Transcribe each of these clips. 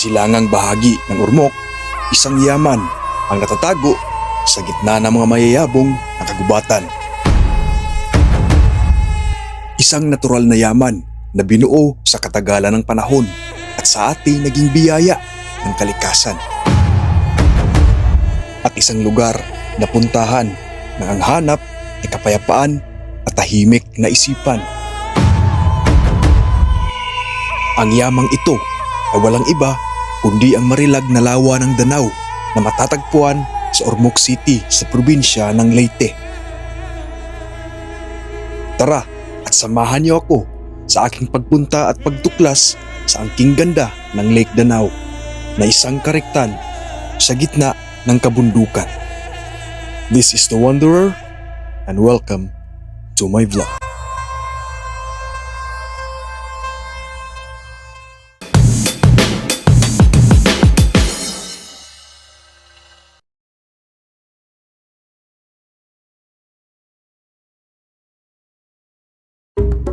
silangang bahagi ng Ormoc, isang yaman ang natatago sa gitna ng mga mayayabong na kagubatan. Isang natural na yaman na binuo sa katagalan ng panahon at sa ating naging biyaya ng kalikasan. At isang lugar na puntahan ng ang hanap ay kapayapaan at tahimik na isipan. Ang yamang ito ay walang iba kundi ang marilag na lawa ng Danau na matatagpuan sa Ormoc City sa probinsya ng Leyte. Tara at samahan niyo ako sa aking pagpunta at pagtuklas sa angking ganda ng Lake Danau na isang karektan sa gitna ng kabundukan. This is The Wanderer and welcome to my vlog.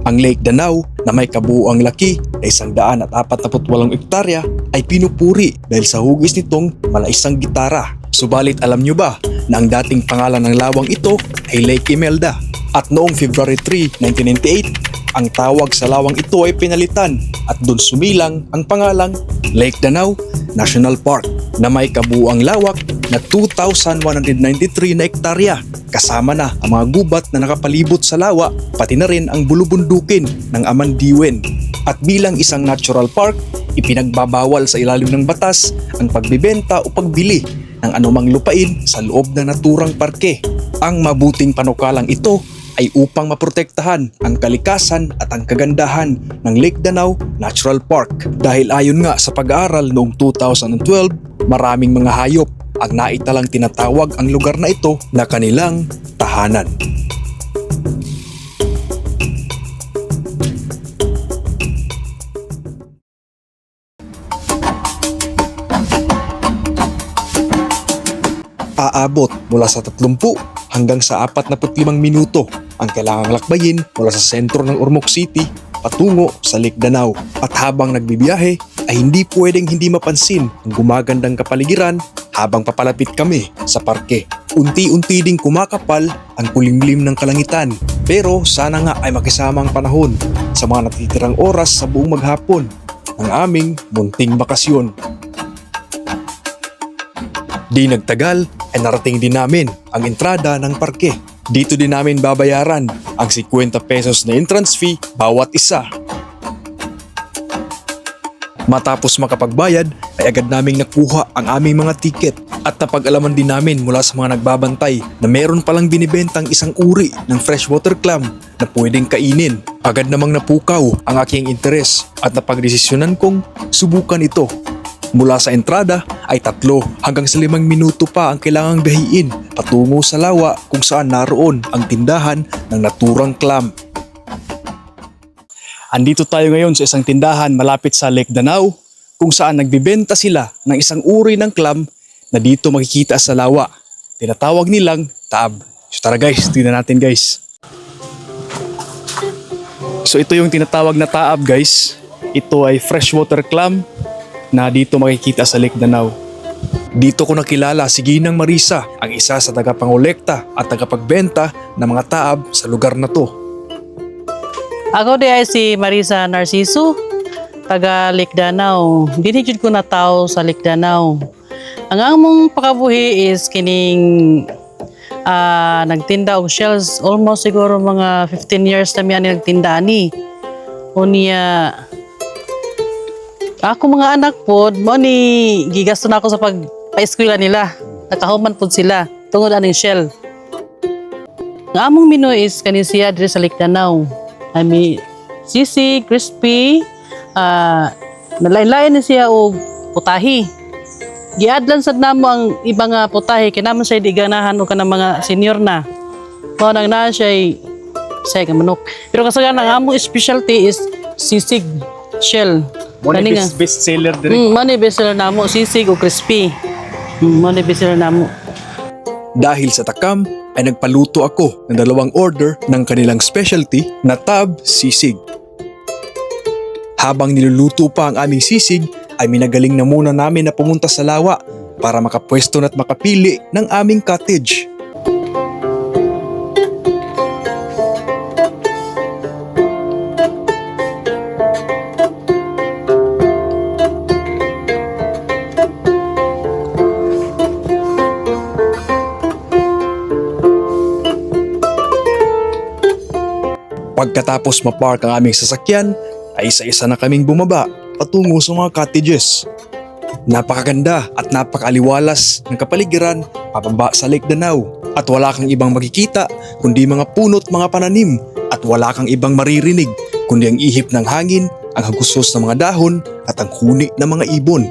Ang Lake Danau na may kabuuang laki na isang daan at apat na putwalong ektarya ay pinupuri dahil sa hugis nitong malaisang gitara. Subalit alam nyo ba na ang dating pangalan ng lawang ito ay Lake Imelda at noong February 3, 1998 ang tawag sa lawang ito ay pinalitan at doon sumilang ang pangalang Lake Danau National Park na may kabuuang lawak na 2,193 na ektarya kasama na ang mga gubat na nakapalibot sa lawa pati na rin ang bulubundukin ng Amandiwen. At bilang isang natural park, ipinagbabawal sa ilalim ng batas ang pagbibenta o pagbili ng anumang lupain sa loob ng naturang parke. Ang mabuting panukalang ito ay upang maprotektahan ang kalikasan at ang kagandahan ng Lake Danau Natural Park. Dahil ayon nga sa pag-aaral noong 2012, maraming mga hayop ang naitalang tinatawag ang lugar na ito na kanilang tahanan. Aabot mula sa 30 hanggang sa 45 minuto ang kailangang lakbayin mula sa sentro ng Ormoc City patungo sa Lake Danau. At habang nagbibiyahe ay hindi pwedeng hindi mapansin ang gumagandang kapaligiran habang papalapit kami sa parke. Unti-unti ding kumakapal ang kulimlim ng kalangitan pero sana nga ay makisama ang panahon sa mga natitirang oras sa buong maghapon ng aming munting bakasyon. Di nagtagal ay narating din namin ang entrada ng parke. Dito din namin babayaran ang 50 pesos na entrance fee bawat isa. Matapos makapagbayad ay agad naming nakuha ang aming mga tiket at napag-alaman din namin mula sa mga nagbabantay na meron palang binibentang isang uri ng freshwater clam na pwedeng kainin. Agad namang napukaw ang aking interes at napagdesisyonan kong subukan ito Mula sa entrada ay tatlo hanggang sa limang minuto pa ang kailangang bihiin patungo sa lawa kung saan naroon ang tindahan ng naturang clam. Andito tayo ngayon sa isang tindahan malapit sa Lake Danau kung saan nagbibenta sila ng isang uri ng clam na dito makikita sa lawa. Tinatawag nilang tab. So tara guys, tingnan natin guys. So ito yung tinatawag na taab guys. Ito ay freshwater clam na dito makikita sa Lake Danau. Dito ko nakilala si Ginang Marisa, ang isa sa tagapangolekta at tagapagbenta ng mga taab sa lugar na to. Ako di ay si Marisa Narciso, taga Lake Danau. Dinijud ko na tao sa Lake Danau. Ang among pakabuhi is kining ah, nagtinda og shells almost siguro mga 15 years na miyan nagtinda ni. Unya ako mga anak po, mo ni gigasto na ako sa pag pa-eskwela nila. Nakahuman po sila tungod aning shell. Ang among menu is kanin siya diri sa Lake Danau. Ami sisi, crispy, ah nalain-lain na siya og putahi. Giadlan sad namo ang iba nga putahi kay naman siya di ganahan o kanang mga senior na. Mao nang naa siya say ka manok. Pero kasagaran ang among specialty is sisig shell. Kani nga. best seller Mm, mo ni bestseller namo sisig o crispy. Mm, mo ni bestseller namo. Dahil sa takam ay nagpaluto ako ng dalawang order ng kanilang specialty na tab sisig. Habang niluluto pa ang aming sisig ay minagaling na muna namin na pumunta sa lawa para makapwesto at makapili ng aming cottage. Pagkatapos mapark ang aming sasakyan, ay isa-isa na kaming bumaba patungo sa mga cottages. Napakaganda at napakaliwalas ng kapaligiran pababa sa Lake Danau at wala kang ibang makikita kundi mga puno't mga pananim at wala kang ibang maririnig kundi ang ihip ng hangin, ang hagusos ng mga dahon at ang huni ng mga ibon.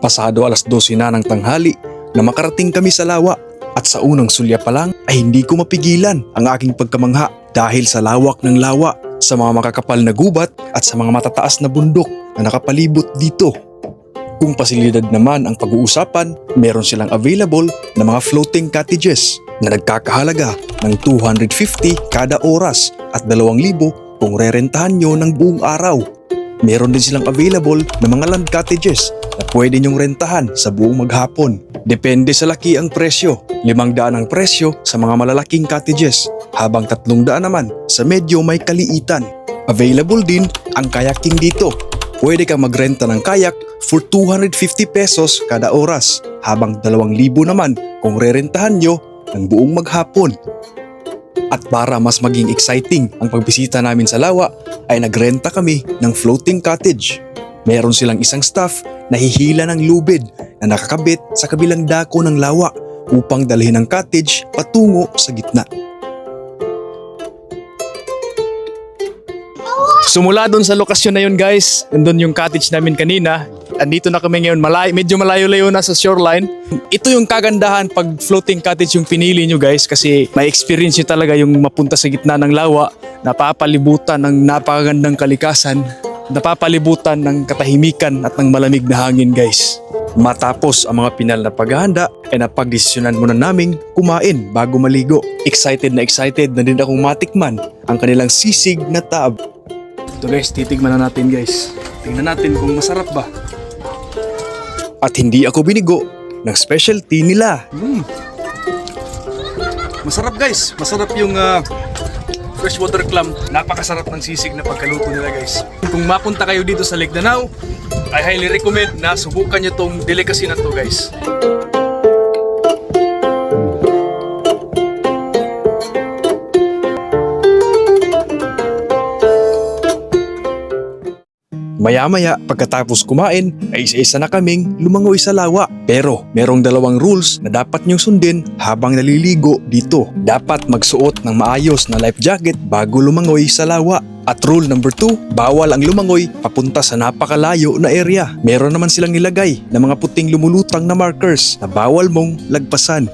Pasado alas 12 na ng tanghali na makarating kami sa lawa at sa unang sulya pa lang ay hindi ko mapigilan ang aking pagkamangha dahil sa lawak ng lawa, sa mga makakapal na gubat at sa mga matataas na bundok na nakapalibot dito. Kung pasilidad naman ang pag-uusapan, meron silang available na mga floating cottages na nagkakahalaga ng 250 kada oras at 2,000 kung rerentahan nyo ng buong araw. Meron din silang available na mga land cottages pwede nyong rentahan sa buong maghapon. Depende sa laki ang presyo. Limang daan ang presyo sa mga malalaking cottages, habang tatlong daan naman sa medyo may kaliitan. Available din ang kayaking dito. Pwede kang magrenta ng kayak for 250 pesos kada oras, habang 2,000 naman kung rerentahan nyo ng buong maghapon. At para mas maging exciting ang pagbisita namin sa lawa, ay nagrenta kami ng floating cottage. Meron silang isang staff na hihila ng lubid na nakakabit sa kabilang dako ng lawa upang dalhin ang cottage patungo sa gitna. Sumula doon sa lokasyon na yun guys, nandun yung cottage namin kanina. Andito na kami ngayon, malay, medyo malayo-layo na sa shoreline. Ito yung kagandahan pag floating cottage yung pinili nyo guys kasi may experience nyo talaga yung mapunta sa gitna ng lawa, napapalibutan ng napakagandang kalikasan, napapalibutan ng katahimikan at ng malamig na hangin guys. Matapos ang mga pinal na paghahanda, ay napagdesisyonan muna naming kumain bago maligo. Excited na excited na din akong matikman ang kanilang sisig na tab. Ito guys, titigman na natin guys. Tingnan natin kung masarap ba. At hindi ako binigo ng specialty nila. Mm. Masarap guys, masarap yung ah, freshwater clam. Napakasarap ng sisig na pagkaluto nila guys. Kung mapunta kayo dito sa Lake Danau, I highly recommend na subukan nyo tong delicacy na to guys. Maya-maya pagkatapos kumain ay isa-isa na kaming lumangoy sa lawa. Pero merong dalawang rules na dapat niyong sundin habang naliligo dito. Dapat magsuot ng maayos na life jacket bago lumangoy sa lawa. At rule number 2, bawal ang lumangoy papunta sa napakalayo na area. Meron naman silang nilagay na mga puting lumulutang na markers na bawal mong lagpasan.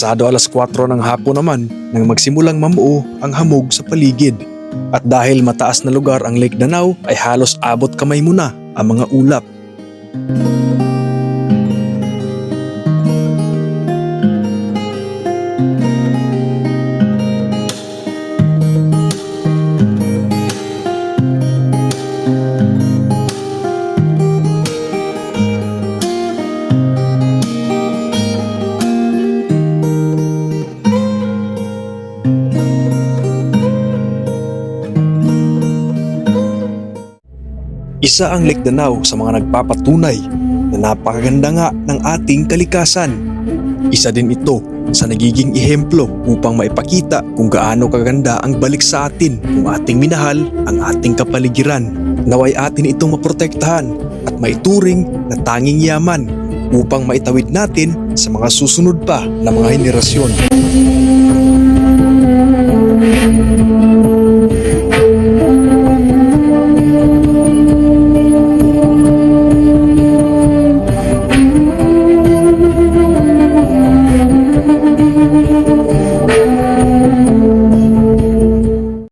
Pasado alas 4 ng hapon naman nang magsimulang mamuo ang hamog sa paligid. At dahil mataas na lugar ang Lake Danau ay halos abot kamay mo na ang mga ulap. Isa ang Legdanao sa mga nagpapatunay na napakaganda nga ng ating kalikasan. Isa din ito sa nagiging ehemplo upang maipakita kung gaano kaganda ang balik sa atin kung ating minahal ang ating kapaligiran. Naway atin itong maprotektahan at maituring na tanging yaman upang maitawid natin sa mga susunod pa na mga henerasyon.